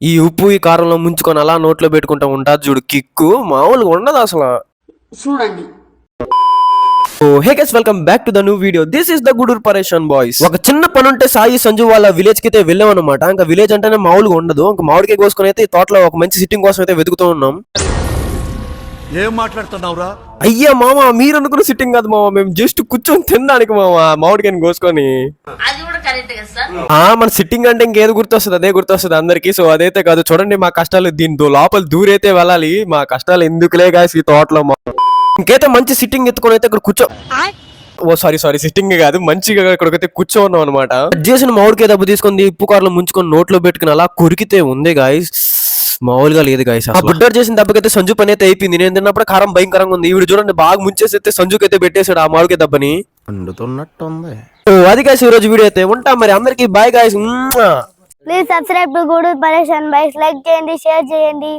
ఈ ఉప్పు ఈ కారంలో ముంచుకొని అలా నోట్లో పెట్టుకుంటా ఉంటా. చూడు కిక్కు మామూలుగా ఉండదు అసలు. చూడండి. ఓ hey guys welcome back to the new video this is the Gudur పరేషన్ boys ఒక చిన్న పని ఉంటే సాయి సంజు వాళ్ళ విలేజ్కి అయితే వెళ్ళాం అనమాట ఇంకా విలేజ్ అంటేనే మామూలుగా ఉండదు. ఇంకా మామిడికాయ కోసుకొని అయితే ఈ తోటలో ఒక మంచి సిట్టింగ్ కోసం అయితే వెతుకుతూ ఉన్నాం. ఏం మాట్లాడుతున్నావురా? అయ్యా మామ మీరు అనుకున్న సిట్టింగ్ కాదు మామ. మేము జస్ట్ కూర్చొని తినడానికి మామ మామిడికాయని కోసుకొని. అది కూడా కరెక్ట్ కదా సార్? ఆ మన సిట్టింగ్ అంటే ఇంకేది గుర్తొస్తుంది? అదే గుర్తొస్తుంది అందరికి. సో అదైతే కాదు చూడండి మా కష్టాలు. దీని దో- లోపల దూరైతే వెళ్ళాలి. మా కష్టాలు ఎందుకులే గాయస్ ఈ తోటలో మా- ఇంకైతే మంచి సిట్టింగ్ ఎత్తుకొని అయితే ఇక్కడ కూర్చో ఓ సారీ సారీ సిట్టింగ్ కాదు. మంచిగా ఇక్కడికైతే కూర్చోన్నాం అనమాట చేసిన మామిడికాయ దెబ్బ తీసుకొని ఉప్పు కారంలో ముంచుకొని నోట్లో పెట్టుకుని అలా కొరికితే ఉంది గాయస్ మామూలుగా లేదు గాయస్ ఆ బుడ్డర్ చేసిన దెబ్బకైతే సంజు పని అయితే అయిపోయింది. నేను తిన్నప్పుడు కారం భయంకరంగా ఉంది. ఈవిడ చూడండి బాగా ముంచేసి అయితే సంజుకి అయితే పెట్టేశాడు ఆ మామిడికాయ దెబ్బని. వండుతున్నట్టుంది. అది గాయస్ ఈ రోజు వీడియో అయితే. ఉంటాం మరి. అందరికి bye guys please subscribe to Gudur పరేషన్ bikes like చేయండి షేర్ చేయండి.